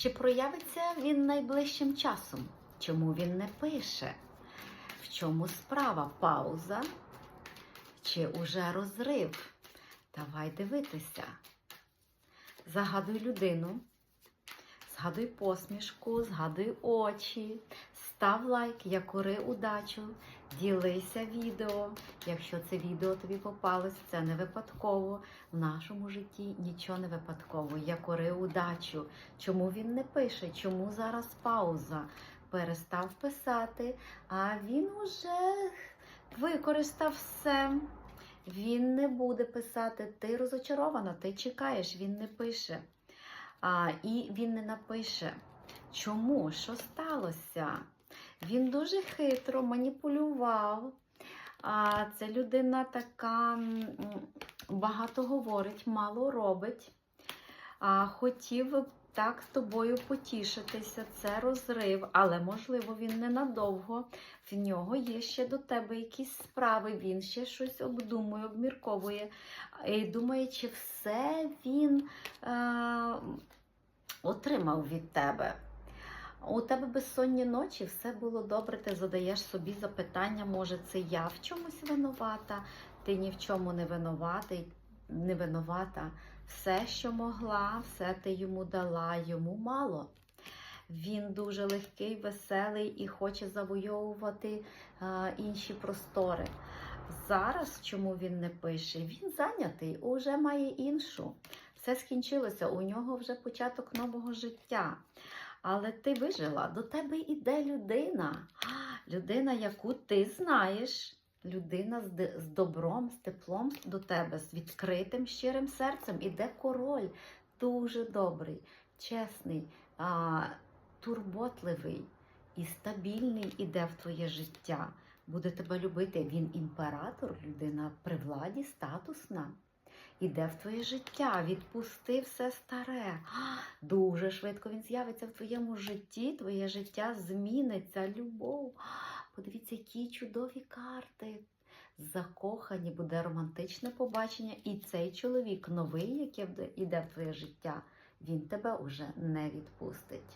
Чи проявиться він найближчим часом? Чому він не пише? В чому справа? Пауза? Чи уже розрив? Давай дивитися. Загадуй людину, згадуй посмішку, згадуй очі, став лайк, якори удачу, ділися відео. Якщо це відео тобі попалось, це не випадково. В нашому житті нічого не випадково. Якори удачу. Чому він не пише? Чому зараз пауза? Перестав писати, а він уже використав все. Він не буде писати. Ти розочарована, ти чекаєш, він не пише. А, І він не напише. Чому? Що сталося? Він дуже хитро маніпулював. Це людина така багато говорить, мало робить. Хотів так з тобою потішитися, це розрив, але можливо він ненадовго. В нього є ще до тебе якісь справи, він ще щось обдумує, обмірковує. І думає, чи все він е, отримав від тебе. У тебе безсонні ночі, все було добре, ти задаєш собі запитання, може, це я в чомусь винувата, ти ні в чому не винуватий, не винувата. Все, що могла, все ти йому дала, йому мало. Він дуже легкий, веселий і хоче завойовувати е, інші простори. Зараз, чому він не пише? Він зайнятий, уже має іншу. Все скінчилося, у нього вже початок нового життя. Але ти вижила, до тебе йде людина. Людина, яку ти знаєш, людина з, добром, з теплом до тебе, з відкритим, щирим серцем. Іде король, дуже добрий, чесний, турботливий і стабільний іде в твоє життя. Буде тебе любити. Він імператор, людина при владі, статусна. Іде в твоє життя, відпусти все старе. Дуже швидко він з'явиться в твоєму житті, твоє життя зміниться, любов. Подивіться, які чудові карти. Закохані буде романтичне побачення, і цей чоловік новий, який йде в твоє життя, він тебе уже не відпустить.